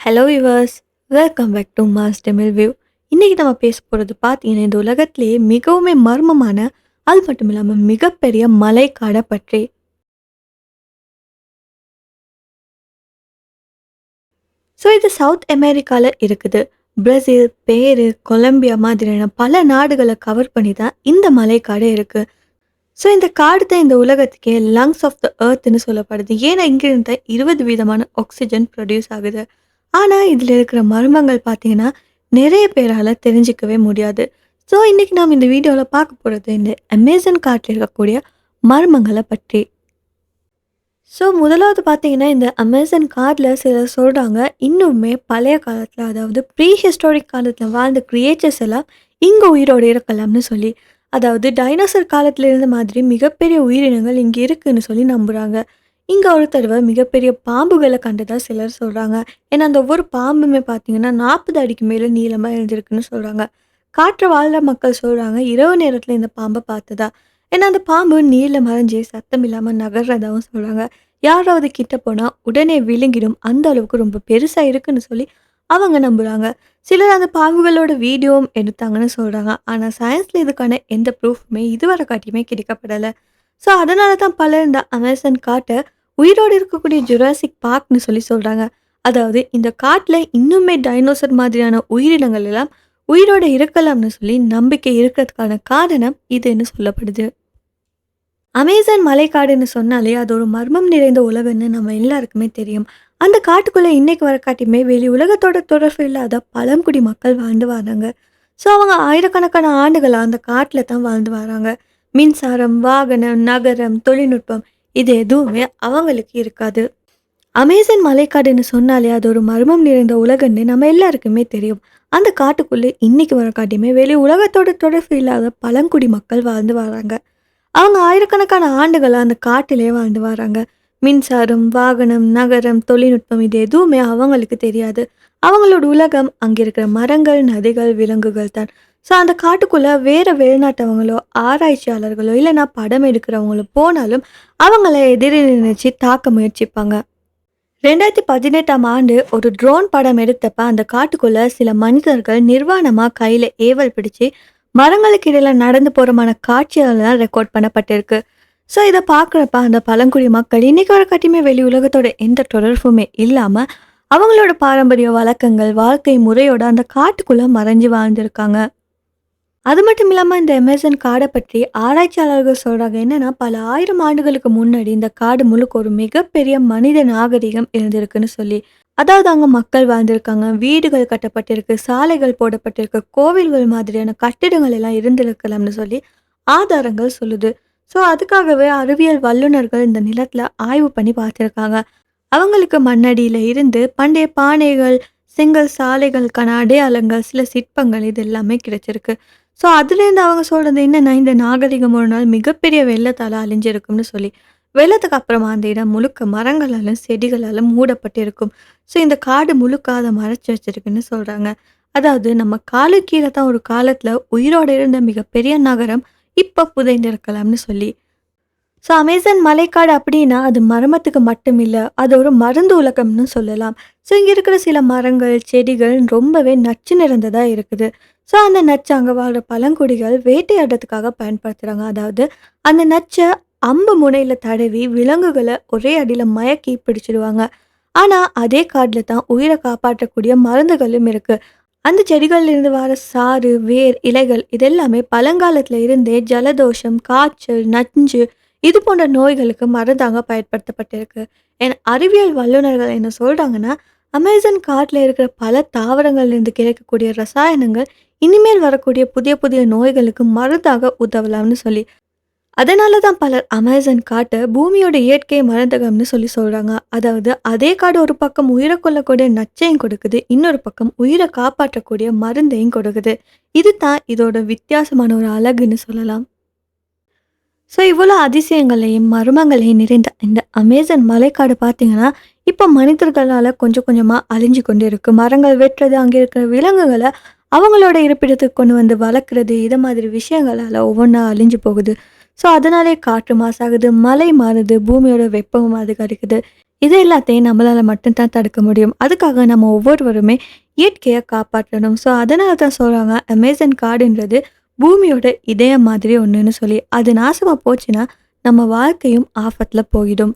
Hello yours welcome back to mass Tamil view இன்றைக்கி நம்ம பேச போகிறது பார்த்தீங்கன்னா இந்த உலகத்திலேயே மிகவுமே மர்மமான அது மட்டும் இல்லாமல் மிகப்பெரிய மலைக்காடை பற்றி. ஸோ இது சவுத் அமெரிக்காவில் இருக்குது. பிரேசில் பேரு கொலம்பியா மாதிரியான பல நாடுகளை கவர் பண்ணி தான் இந்த மலைக்காடு இருக்குது ஸோ இந்த காடு தான் இந்த உலகத்துக்கே லங்ஸ் ஆஃப் த எர்த்னு சொல்லப்படுது. ஏன்னா இங்கிருந்து இருபது விதமான ஆக்சிஜன் ப்ரொடியூஸ் ஆகுது. ஆனால் இதில் இருக்கிற மர்மங்கள் பார்த்தீங்கன்னா நிறைய பேரால் தெரிஞ்சிக்கவே முடியாது. ஸோ இன்றைக்கி நாம் இந்த வீடியோவில் பார்க்க போகிறது இந்த அமேசான் காட்டில் இருக்கக்கூடிய மர்மங்களை பற்றி. ஸோ முதலாவது பார்த்தீங்கன்னா இந்த அமேசான் கார்டில் சிலர் சொல்கிறாங்க இன்னுமே பழைய காலத்தில் அதாவது ப்ரீ ஹிஸ்டாரிக் காலத்தில் வாழ்ந்த கிரியேச்சர்ஸ் எல்லாம் இங்கே உயிரோடு இருக்கலாம்னு சொல்லி. அதாவது டைனோசர் காலத்தில் இருந்த மாதிரி மிகப்பெரிய உயிரினங்கள் இங்கே இருக்குதுன்னு சொல்லி நம்புகிறாங்க இங்கே ஒரு தடவை மிகப்பெரிய பாம்புகளை கண்டதாக சிலர் சொல்கிறாங்க ஏன்னா அந்த ஒவ்வொரு பாம்புமே பார்த்தீங்கன்னா நாற்பது அடிக்கு மேலே நீளமாக இருந்திருக்குன்னு சொல்கிறாங்க காற்று வாழ்கிற மக்கள் சொல்கிறாங்க இரவு நேரத்தில் இந்த பாம்பை பார்த்ததா? ஏன்னா அந்த பாம்பு நீரில் மறைஞ்சி சத்தம் இல்லாமல் நகர்றதாகவும் சொல்கிறாங்க யாராவது கிட்ட போனால் உடனே விழுங்கிடும். அந்த அளவுக்கு ரொம்ப பெருசாக இருக்குன்னு சொல்லி அவங்க நம்புகிறாங்க சிலர் அந்த பாம்புகளோட வீடியோவும் எடுத்தாங்கன்னு சொல்கிறாங்க ஆனால் சயின்ஸில் இதுக்கான எந்த ப்ரூஃபுமே இதுவரை காட்டியுமே கிடைக்கப்படலை. ஸோ அதனால தான் பலர் இந்த அமேசான் காட்டை உயிரோடு இருக்கக்கூடிய ஜுராசிக் பார்க்னு சொல்லி சொல்கிறாங்க அதாவது இந்த காட்டில் இன்னுமே டைனோசர் மாதிரியான உயிரினங்கள் எல்லாம் உயிரோடு இருக்கலாம்னு சொல்லி நம்பிக்கை இருக்கிறதுக்கான காரணம் இதுன்னு சொல்லப்படுது. அமேசான் மலைக்காடுன்னு சொன்னாலே அது ஒரு மர்மம் நிறைந்த உலகம்னு நம்ம எல்லாருக்குமே தெரியும். அந்த காட்டுக்குள்ளே இன்னைக்கு வர காட்டியுமே வெளி உலகத்தோட தொடர்பு இல்லாத பழங்குடி மக்கள் வாழ்ந்து வராங்க. ஸோ அவங்க ஆயிரக்கணக்கான ஆண்டுகளாக அந்த காட்டில் தான் வாழ்ந்து வராங்க. மின்சாரம் வாகனம் நகரம் தொழில்நுட்பம் இது எதுவுமே அவங்களுக்கு இருக்காது. அமேசன் மலைக்காடுன்னு சொன்னாலே அது ஒரு மர்மம் நிறைந்த உலகம்னு நம்ம எல்லாருக்குமே தெரியும். அந்த காட்டுக்குள்ளே இன்னைக்கு வர காட்டியுமே வெளி உலகத்தோட தொடர்பு இல்லாத பழங்குடி மக்கள் வாழ்ந்து வராங்க. அவங்க ஆயிரக்கணக்கான ஆண்டுகளாக அந்த காட்டிலே வாழ்ந்து வராங்க. மின்சாரம் வாகனம் நகரம் தொழில்நுட்பம் இது எதுவுமே அவங்களுக்கு தெரியாது. அவங்களோட உலகம் அங்கே இருக்கிற மரங்கள் நதிகள் விலங்குகள் தான். ஸோ அந்த காட்டுக்குள்ளே வேறு வெளிநாட்டவங்களோ ஆராய்ச்சியாளர்களோ இல்லைன்னா படம் எடுக்கிறவங்களோ போனாலும் அவங்கள எதிரி நினைச்சு தாக்க முயற்சிப்பாங்க. ரெண்டாயிரத்தி பதினெட்டாம் ஆண்டு ஒரு ட்ரோன் படம் எடுத்தப்ப அந்த காட்டுக்குள்ள சில மனிதர்கள் நிர்வாணமாக கையில் ஏவல் பிடிச்சு மரங்களுக்கு இடையில நடந்து போகிறமான காட்சிகள்லாம் ரெக்கார்ட் பண்ணப்பட்டிருக்கு. ஸோ இதை பார்க்குறப்ப அந்த பழங்குடி மக்கள் இன்றைக்கி வர கட்டியுமே வெளி உலகத்தோட எந்த தொடர்புமே இல்லாமல் அவங்களோட பாரம்பரிய வழக்கங்கள் வாழ்க்கை முறையோட அந்த காட்டுக்குள்ளே மறைஞ்சு வாழ்ந்திருக்காங்க. அது மட்டும் இல்லாமல் இந்த அமேசான் காடை பற்றி ஆராய்ச்சியாளர்கள் சொல்கிறாங்க என்னென்னா பல ஆயிரம் ஆண்டுகளுக்கு முன்னாடி இந்த காடு முழுக்க ஒரு மிகப்பெரிய மனித நாகரிகம் இருந்திருக்குன்னு சொல்லி. அதாவது அங்கே மக்கள் வாழ்ந்திருக்காங்க வீடுகள் கட்டப்பட்டிருக்கு சாலைகள் போடப்பட்டிருக்கு கோவில்கள் மாதிரியான கட்டிடங்கள் எல்லாம் இருந்திருக்கலாம்னு சொல்லி ஆதாரங்கள் சொல்லுது. ஸோ அதுக்காகவே அறிவியல் வல்லுநர்கள் இந்த நிலத்தில் ஆய்வு பண்ணி பார்த்துருக்காங்க. அவங்களுக்கு மண்ணடியில் இருந்து பண்டைய பானைகள் செங்கல் சாலைகளுக்கான அடையாளங்கள் சில சிற்பங்கள் இது எல்லாமே கிடைச்சிருக்கு. ஸோ அதுலேருந்து அவங்க சொல்கிறது என்னென்னா இந்த நாகரிகம் ஒரு நாள் மிகப்பெரிய வெள்ளத்தால் அழிஞ்சிருக்கும்னு சொல்லி. வெள்ளத்துக்கு அப்புறமா அந்த இடம் முழுக்க மரங்களாலும் செடிகளாலும் மூடப்பட்டிருக்கும். ஸோ இந்த காடு முழுக்க அதை மறைச்சி வச்சிருக்குன்னு சொல்கிறாங்க அதாவது நம்ம காலு கீழே தான் ஒரு காலத்தில் உயிரோடு இருந்த மிகப்பெரிய நகரம் இப்போ புதைந்திருக்கலாம்னு சொல்லி. ஸோ அமேசான் மலைக்காடு அப்படின்னா அது மரமத்துக்கு மட்டும் இல்லை அது ஒரு மருந்து உலகம்னு சொல்லலாம். ஸோ இங்கே இருக்கிற சில மரங்கள் செடிகள் ரொம்பவே நச்சு நிறைந்ததாக இருக்குது. ஸோ அந்த நச்சு அங்கே வாழ்கிற பழங்குடிகள் வேட்டையாடுறதுக்காக பயன்படுத்துகிறாங்க அதாவது அந்த நச்சை அம்பு முனையில் தடவி விலங்குகளை ஒரே அடியில் மயக்கி பிடிச்சிடுவாங்க. ஆனால் அதே காட்டில் தான் உயிரை காப்பாற்றக்கூடிய மருந்துகளும் இருக்குது அந்த செடிகள்லேருந்து வர சாறு வேர் இலைகள் இதெல்லாமே பழங்காலத்தில் இருந்தே ஜலதோஷம் காய்ச்சல் நஞ்சு இது போன்ற நோய்களுக்கு மருந்தாக பயன்படுத்தப்பட்டிருக்கு. என் அறிவியல் வல்லுநர்கள் என்ன சொல்கிறாங்கன்னா அமேசான் காட்டில் இருக்கிற பல தாவரங்கள்லேருந்து கிடைக்கக்கூடிய ரசாயனங்கள் இனிமேல் வரக்கூடிய புதிய புதிய நோய்களுக்கு மருந்தாக உதவலாம்னு சொல்லி. அதனால தான் பலர் அமேசான் காட்டை பூமியோட இயற்கை மருந்தகம்னு சொல்லி சொல்கிறாங்க அதாவது அதே காடு ஒரு பக்கம் உயிரை கொள்ளக்கூடிய நச்சையும் கொடுக்குது இன்னொரு பக்கம் உயிரை காப்பாற்றக்கூடிய மருந்தையும் கொடுக்குது. இது தான் இதோட வித்தியாசமான ஒரு அழகுன்னு சொல்லலாம். ஸோ இவ்வளோ அதிசயங்களையும் மர்மங்களையும் நிறைந்த இந்த அமேசன் மலைக்காடு பார்த்தீங்கன்னா இப்போ மனிதர்களால் கொஞ்சம் கொஞ்சமாக அழிஞ்சு கொண்டு இருக்குது மரங்கள் வெட்டுறது அங்கே இருக்கிற விலங்குகளை அவங்களோட இருப்பிடத்துக்கு கொண்டு வந்து வளர்க்குறது இது மாதிரி விஷயங்களால் ஒவ்வொன்றா அழிஞ்சு போகுது. ஸோ அதனாலே காற்று மாசாகுது மலை மாறுது பூமியோட வெப்பமும் அதிகரிக்குது. இது எல்லாத்தையும் நம்மளால் மட்டும்தான் தடுக்க முடியும். அதுக்காக நம்ம ஒவ்வொருவருமே இயற்கையை காப்பாற்றணும். ஸோ அதனால தான் சொல்கிறாங்க அமேசான் காடுன்றது பூமியோட இதயம் மாதிரி ஒன்றுன்னு சொல்லி அது நாசமாக போச்சுன்னா நம்ம வாழ்க்கையும் ஆபத்தில் போயிடும்.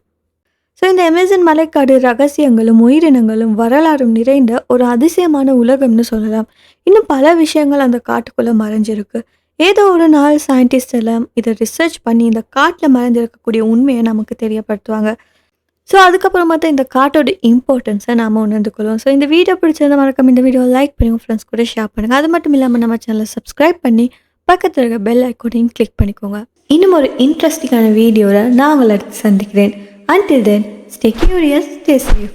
ஸோ இந்த அமேசான் மலைக்காடு ரகசியங்களும் உயிரினங்களும் வரலாறும் நிறைந்த ஒரு அதிசயமான உலகம்னு சொல்லலாம். இன்னும் பல விஷயங்கள் அந்த காட்டுக்குள்ளே மறைஞ்சிருக்கு. ஏதோ ஒரு நாள் சயின்டிஸ்ட் எல்லாம் இதை ரிசர்ச் பண்ணி இந்த காட்டில் மறைஞ்சிருக்கக்கூடிய உண்மையை நமக்கு தெரியப்படுத்துவாங்க. ஸோ அதுக்கப்புறமா தான் இந்த காட்டோட இம்பார்ட்டன்ஸை நாம் உணர்ந்து கொள்வோம். ஸோ இந்த வீடியோ பிடிச்சிருந்த மறக்காம இந்த வீடியோ லைக் பண்ணி உங்கள் ஃப்ரெண்ட்ஸ் கூட ஷேர் பண்ணுங்கள் அது மட்டும் இல்லாமல் நம்ம சேனலை சப்ஸ்கிரைப் பண்ணி பக்கத்தில் இருக்க பெல் ஐக்கோனையும் கிளிக் பண்ணிக்கோங்க. இன்னும் ஒரு இன்ட்ரெஸ்டிங்கான வீடியோவில் நான் உங்களை அடுத்து சந்திக்கிறேன். Until then stay curious stay safe